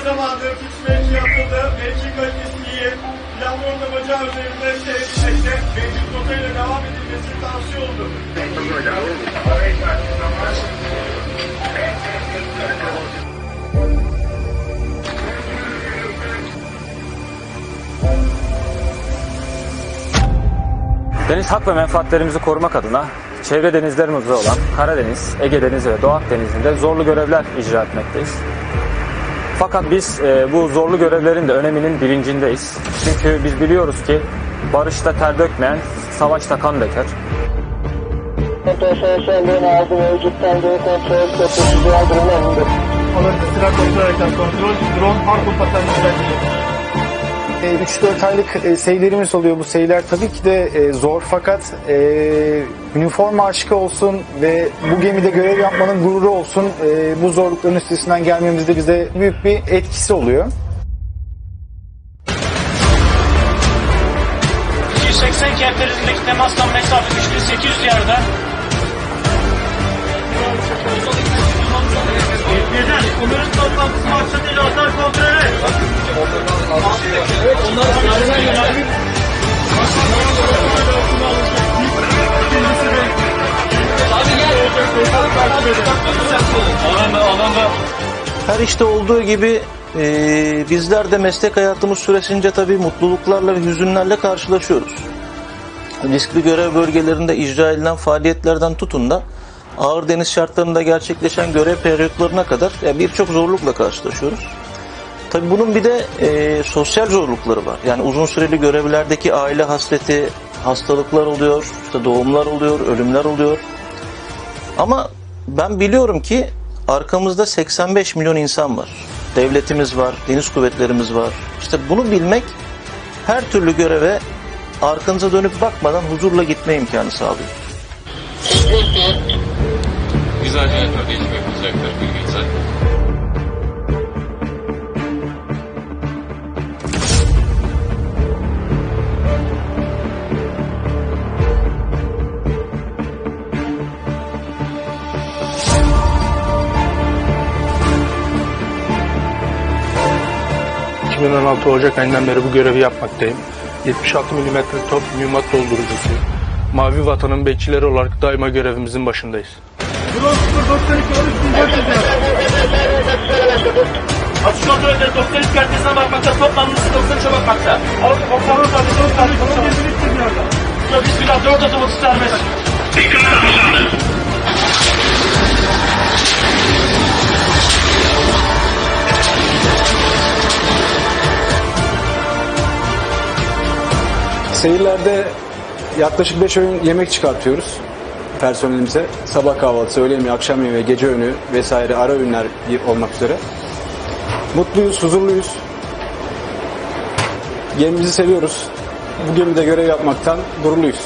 zamandır fix mevki yapıldı. Mevki kalitesi iyi. Planlonun bacağı üzerinde seyredilmekte. Mevcut rotayla devam edilmesi tavsiye oldu. Deniz hak ve menfaatlerimizi korumak adına çevre denizlerimizde olan Karadeniz, Ege Denizi ve Doğu Akdeniz'inde zorlu görevler icra etmekteyiz. Fakat biz e, bu zorlu görevlerin de öneminin bilincindeyiz. Çünkü biz biliyoruz ki barışta ter dökmeyen savaşta kan döker. Bir kontrol. Drone Harpun paternini 3-4 aylık e, seyirlerimiz oluyor. Bu seyirler tabii ki de e, zor fakat e, üniforma aşkı olsun ve bu gemide görev yapmanın gururu olsun e, bu zorlukların üstesinden gelmemizde bize büyük bir etkisi oluyor. 280 kilometrelik temastan mesafe düştü 800 yarda. Birden onların toplantısı maksadıyla Her işte olduğu gibi e, bizler de meslek hayatımız süresince tabii mutluluklarla ve hüzünlerle karşılaşıyoruz. Riskli görev bölgelerinde icra edilen faaliyetlerden tutun da ağır deniz şartlarında gerçekleşen görev periyotlarına kadar ya birçok zorlukla karşılaşıyoruz. Tabii bunun bir de e, sosyal zorlukları var. Yani uzun süreli görevlerdeki aile hasreti, hastalıklar oluyor, işte doğumlar oluyor, ölümler oluyor. Ama ben biliyorum ki arkamızda 85 milyon insan var. Devletimiz var, deniz kuvvetlerimiz var. İşte bunu bilmek her türlü göreve arkanıza dönüp bakmadan huzurla gitme imkanı sağlıyor. Güzel hayatlar değişim yapılacaktır bir 2016 Ocak ayından beri bu görevi yapmaktayım. 76 mm top mühimmat doldurucusu. Mavi Vatan'ın bekçileri olarak daima görevimizin başındayız. Drone 092 13 Atış kontrol eder. Doktor iskartesine bakmakta. Toplamlısı 93'e bakmakta. Oksanın tabii 4 tane çok gezilip yarda. Yok bismillah 4 atım 30 serbest. Seyirlerde yaklaşık 5 öğün yemek çıkartıyoruz personelimize. Sabah kahvaltısı, öğle yemeği, akşam yemeği, gece öğünü vesaire ara öğünler olmak üzere. Mutluyuz, huzurluyuz. Gemimizi seviyoruz. Bu gemide görev yapmaktan gururluyuz.